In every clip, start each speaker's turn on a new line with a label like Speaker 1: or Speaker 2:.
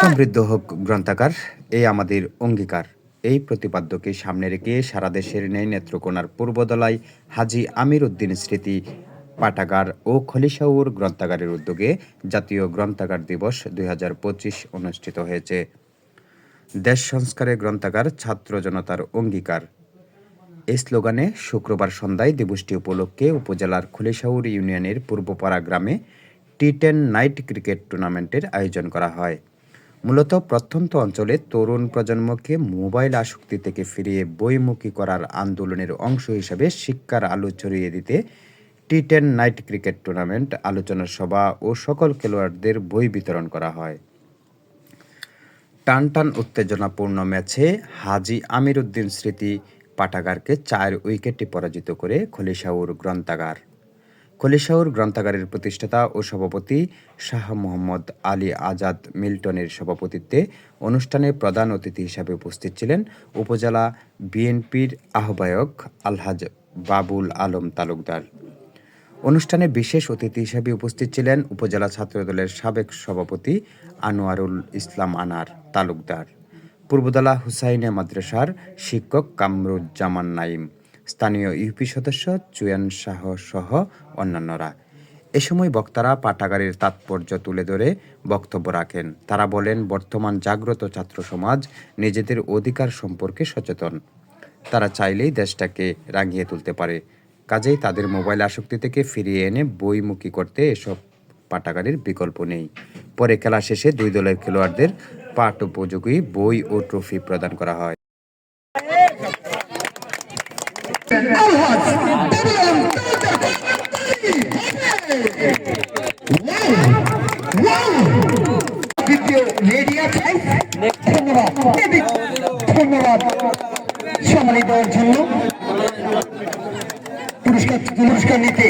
Speaker 1: সমৃদ্ধ হোক গ্রন্থাগার এই আমাদের অঙ্গীকার এই প্রতিপাদ্যকে সামনে রেখে সারা দেশের ন্যায় নেত্রকোনার পূর্বদলায় হাজি আমির উদ্দিন স্মৃতি পাঠাগার ও খলিশাউর গ্রন্থাগারের উদ্যোগে জাতীয় গ্রন্থাগার দিবস দুই অনুষ্ঠিত হয়েছে দেশ সংস্কারে গ্রন্থাগার ছাত্র জনতার অঙ্গীকার এই স্লোগানে শুক্রবার সন্ধ্যায় দিবসটি উপলক্ষে উপজেলার খলিশাউর ইউনিয়নের পূর্বপাড়া গ্রামে টি টেন নাইট ক্রিকেট টুর্নামেন্টের আয়োজন করা হয় মূলত প্রত্যন্ত অঞ্চলে তরুণ প্রজন্মকে মোবাইল আসক্তি থেকে ফিরিয়ে বইমুখী করার আন্দোলনের অংশ হিসেবে শিক্ষার আলো ছড়িয়ে দিতে T ten night cricket tournament আলোচনা সভা ও সকল খেলোয়াড়দের বই বিতরণ করা হয় টান টান উত্তেজনাপূর্ণ ম্যাচে হাজি আমির উদ্দিন স্মৃতি পাঠাগারকে চার উইকেটে পরাজিত করে খলিশাউর গ্রন্থাগার খলিশাউর গ্রন্থাগারের প্রতিষ্ঠাতা ও সভাপতি শাহ মোহাম্মদ আলী আজাদ মিল্টনের সভাপতিত্বে অনুষ্ঠানে প্রধান অতিথি হিসাবে উপস্থিত ছিলেন উপজেলা বিএনপির আহ্বায়ক আলহাজ বাবুল আলম তালুকদার অনুষ্ঠানে বিশেষ অতিথি হিসাবে উপস্থিত ছিলেন উপজেলা ছাত্রদলের সাবেক সভাপতি আনোয়ারুল ইসলাম আনার তালুকদার পূর্বদলা হুসাইনে মাদ্রাসার শিক্ষক কামরুজ্জামান নাইম স্থানীয় ইউপি সদস্য চুয়ান শাহ সহ অন্যান্যরা এ সময় বক্তারা পাঠাগারের তাৎপর্য তুলে ধরে বক্তব্য রাখেন তারা বলেন বর্তমান জাগ্রত ছাত্র সমাজ নিজেদের অধিকার সম্পর্কে সচেতন তারা চাইলেই দেশটাকে রাঙিয়ে তুলতে পারে কাজেই তাদের মোবাইল আসক্তি থেকে ফিরিয়ে এনে বইমুখী করতে এসব পাঠাগারের বিকল্প নেই পরে খেলা শেষে দুই দলের খেলোয়াড়দের পাঠ উপযোগী বই ও ট্রফি প্রদান করা হয় ধন্যবাদ ধন্যবাদ জন্য পুরস্কার পুরস্কার নিতে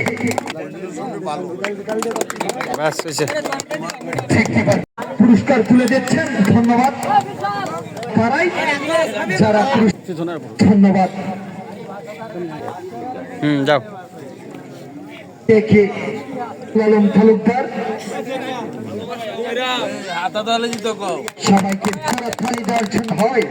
Speaker 1: পুরস্কার তুলে দিচ্ছেন ধন্যবাদ
Speaker 2: যারা ধন্যবাদ হুম যাও দেখি লালন তালুকদার সবাইকে দর্শন হয়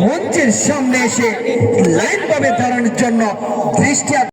Speaker 2: মঞ্চের সামনে এসে লাইন ভাবে দাঁড়ানোর জন্য দৃষ্টি